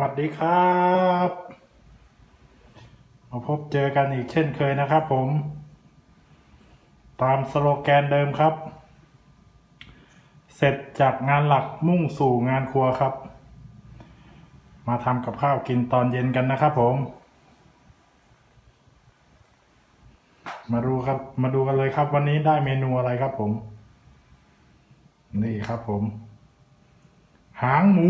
วัสดีครับมาพบเจอกันอีกเช่นเคยนะครับผม ตามสโลแกนเดิมครับ เสร็จจากงานหลักมุ่งสู่งานครัวครับ มาทำกับข้าวกินตอนเย็นกันนะครับผม มาดูครับมาดูกันเลยครับ วันนี้ได้เมนูอะไรครับผม นี่ครับผม หางหมู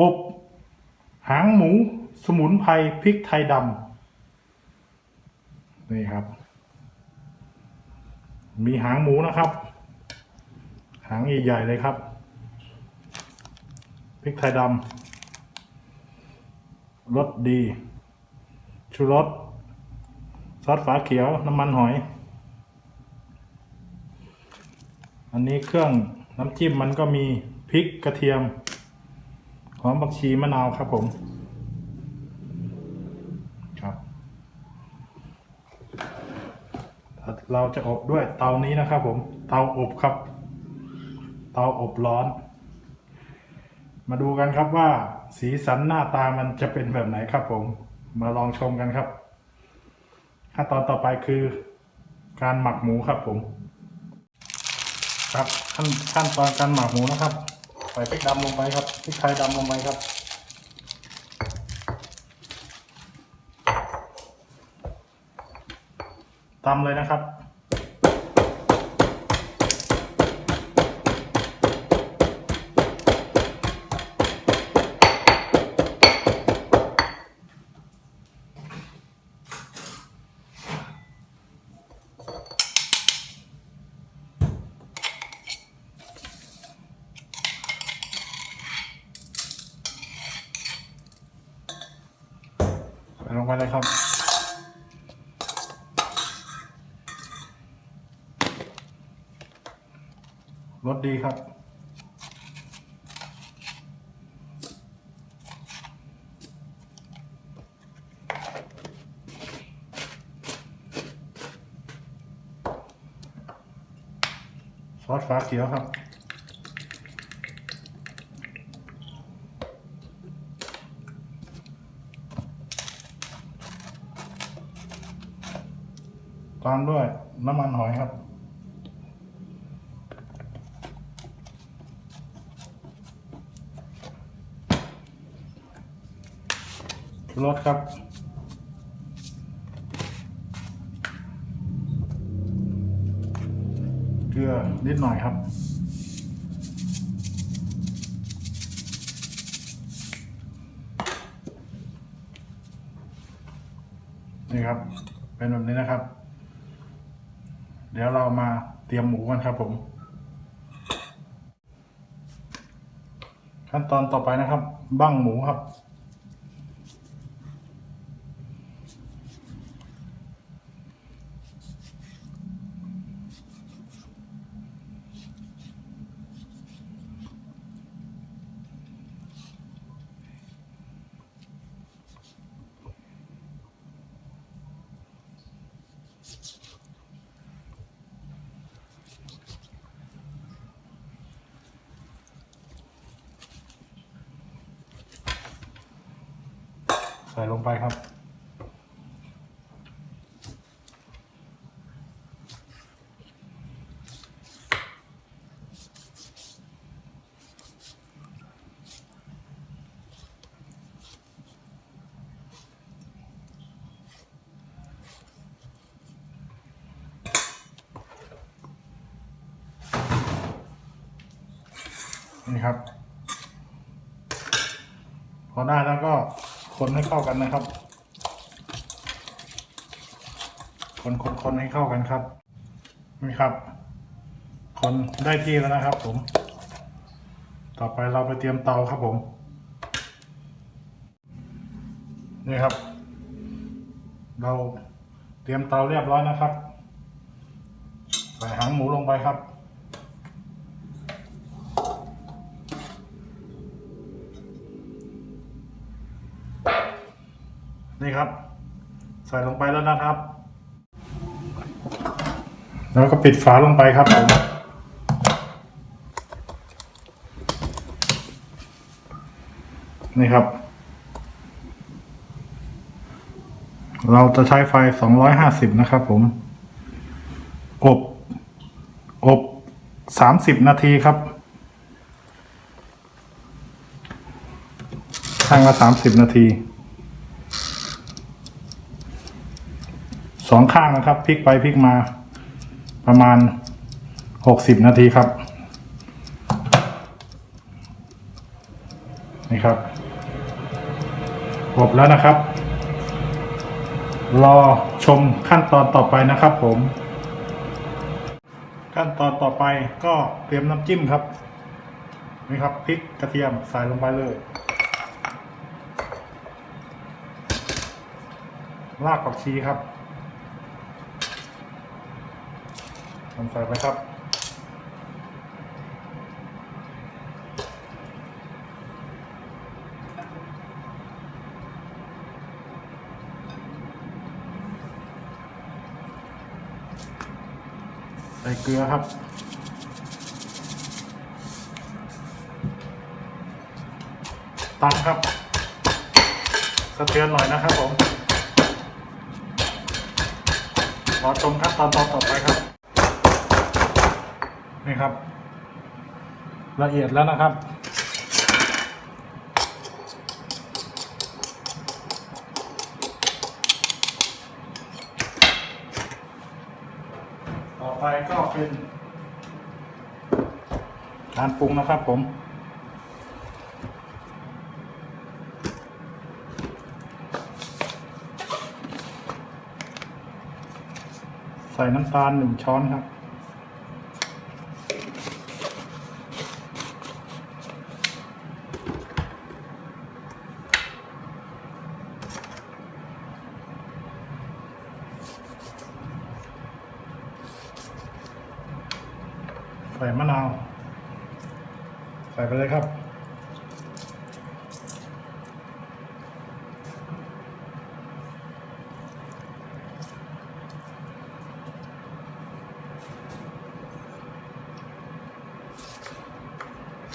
อบ หางหมู สมุนไพรพริกไทยดำนี่ครับ มีหางหมูนะครับ หางใหญ่ๆเลยครับพริกไทยดำรสดี ชูรสซอสฝาเขียว น้ำมันหอย อันนี้เครื่องน้ำจิ้มมันก็มีพริกกระเทียม อมผักชีมะนาวครับผมครับ เราจะอบด้วยเตานี้นะครับผม เตาอบครับ เตาอบร้อน มาดูกันครับว่าสีสันหน้าตามันจะเป็นแบบไหนครับผม มาลองชมกันครับ ขั้นตอนต่อไปคือ การหมักหมูครับผม ครับขั้นขั้นตอนการหมักหมูนะครับ ใส่พริกดำลงไปครับพริกไทยดำลงไปครับตำเลยนะครับ ใส่ลงไปเลยครับ รสดีครับ ซอสฟ้าเขียวครับตามด้วยน้ำมันหอยครับ ชูรสครับ เกลือนิดหน่อยครับนี่ครับ เป็นแบบนี้นะครับ เดี๋ยวเรามาเตรียมหมูกันครับผม ขั้นตอนต่อไปนะครับ บั้งหมูครับ ใส่ลงไปครับ นี่ครับ พอได้แล้วก็ คนให้เข้ากันนะครับ คนคนคนให้เข้ากันครับนี่ครับ คนได้ที่แล้วนะครับ ผม ต่อไปเราไปเตรียมเตาครับผม นี่ครับ เราเตรียมเตาเรียบร้อยนะครับ ใส่หางหมูลงไปครับ นี่ครับ ใส่ลงไปแล้วนะครับ แล้วก็ปิดฝาลงไปครับผมนี่ครับ เราจะใช้ไฟ 250 นะครับผม อบ อบ 30 นาทีครับข้างละ30 นาที สองข้างนะครับพลิกไปพลิกมาประมาณ 60 นาทีครับ นี่ครับอบแล้วนะครับ รอชมขั้นตอนต่อไปนะครับผม ขั้นตอนต่อไปก็เตรียมน้ำจิ้มครับ นี่ครับพริกกระเทียมใส่ลงไปเลยรากผักชีครับ ลงใส่ไปครับใส่เกลือครับตังครับสะเทือนหน่อยนะครับผมรอชมขั้นตอนตอนต่อไปครับ นี่ครับ ละเอียดแล้วนะครับ ต่อไปก็เป็นการปรุงนะครับผมใส่น้ำตาลหนึ่งช้อนครับ ใส่มะนาว ใส่ไปเลยครับ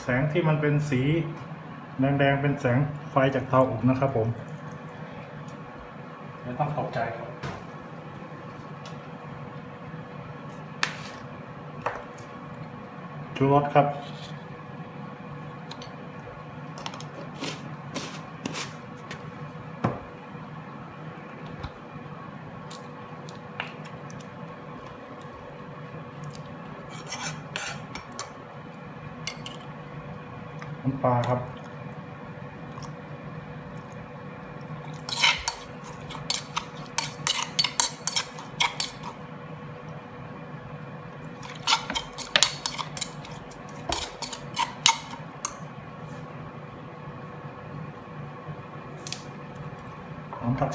แสงที่มันเป็นสี แดง ๆ เป็นแสงไฟจากเตาอบนะครับผม ไม่ต้องตกใจครับ ชูรสครับ น้ำปลาครับ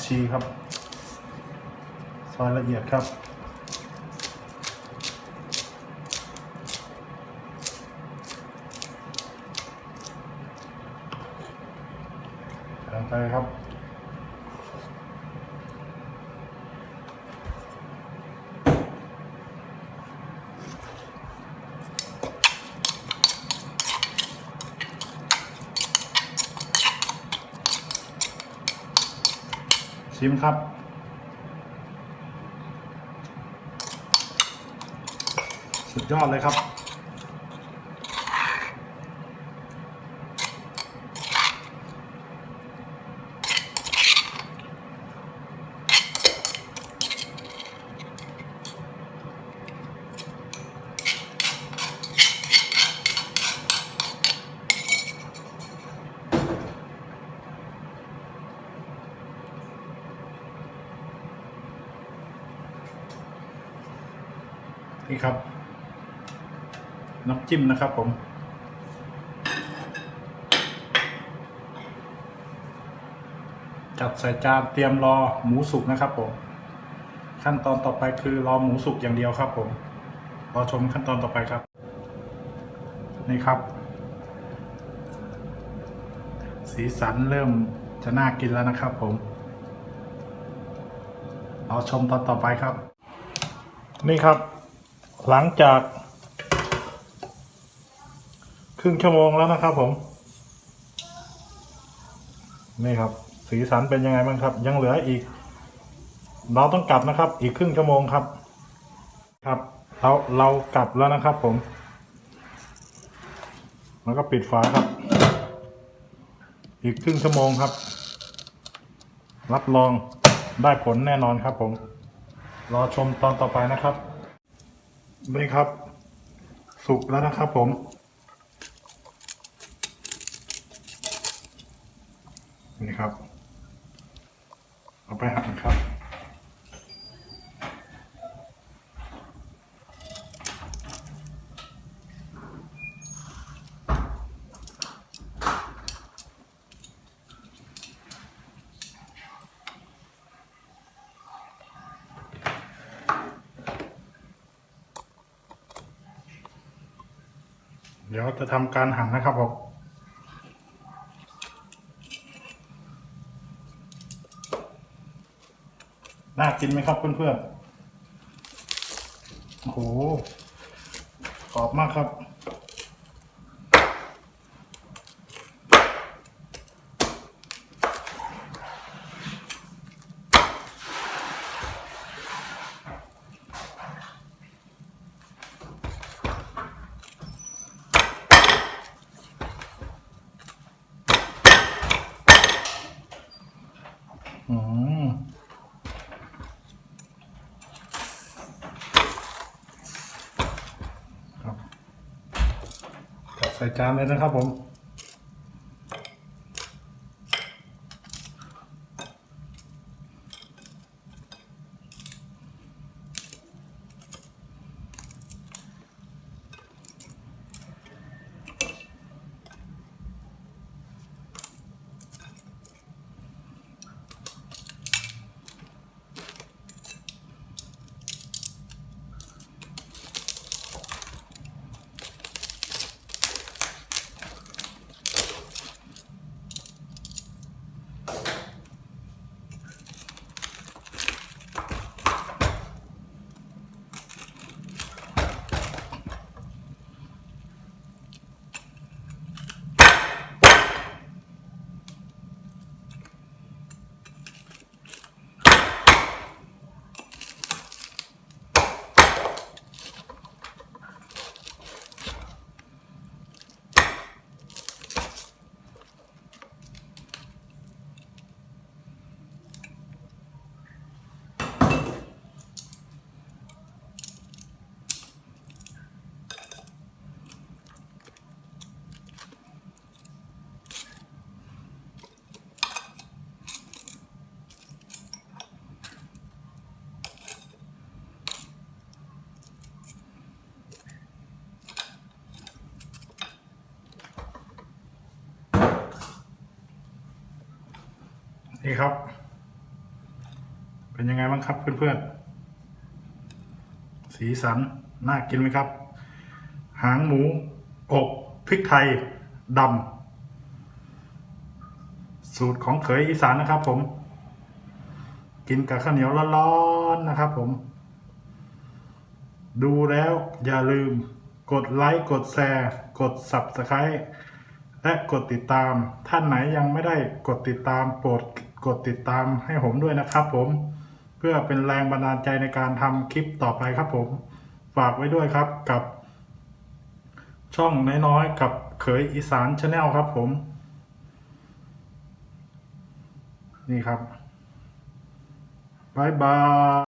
ชีครับ ซอยละเอียดครับ ต่อไปครับ ชิมครับ สุดยอดเลยครับ นี่ครับ น้ำจิ้มนะครับผม จัดใส่จานเตรียมรอหมูสุกนะครับผม ขั้นตอนต่อไปคือรอหมูสุกอย่างเดียวครับผมรอชมขั้นตอนต่อไปครับ นี่ครับ สีสันเริ่มจะน่ากินแล้วนะครับผมรอชมตอนต่อไปครับ นี่ครับ หลังจาก ครึ่งชั่วโมงแล้วนะครับผม นี่ครับ สีสันเป็นยังไงบ้างครับ ยังเหลืออีก เราต้องกลับนะครับ อีกครึ่งชั่วโมงครับ ครับเราเรากลับแล้วนะครับผม แล้วก็ปิดฝาครับ อีกครึ่งชั่วโมงครับ รับรองได้ผลแน่นอนครับผม รอชมตอนต่อไปนะครับ นี่ครับ สุกแล้วนะครับผม นี่ครับ เอาไปหั่นครับ ดี๋ยวจะทำการหั่นนะครับผมน่ากินไหมครับเพื่อนๆโอ้โหกรอบมากครับ อืมครับจัดใส่จานเลยนะครับผม นี่ครับ เป็นยังไงบ้างครับเพื่อนๆ สีสัน น่ากินไหมครับ หางหมูอบพริกไทยดำสูตรของเขยอีสานนะครับผม กินกับข้าวเหนียวร้อนๆนะครับผม ดูแล้วอย่าลืมกดไลค์ กดแชร์ กด Subscribe และกดติดตามท่านไหนยังไม่ได้กดติดตามโปรดกดติดตามให้ผมด้วยนะครับผม เพื่อเป็นแรงบันดาลใจในการทำคลิปต่อไปครับผม ฝากไว้ด้วยครับกับ ช่องน้อยๆกับเขยอีสานชาแนลครับผม นี่ครับบายบาย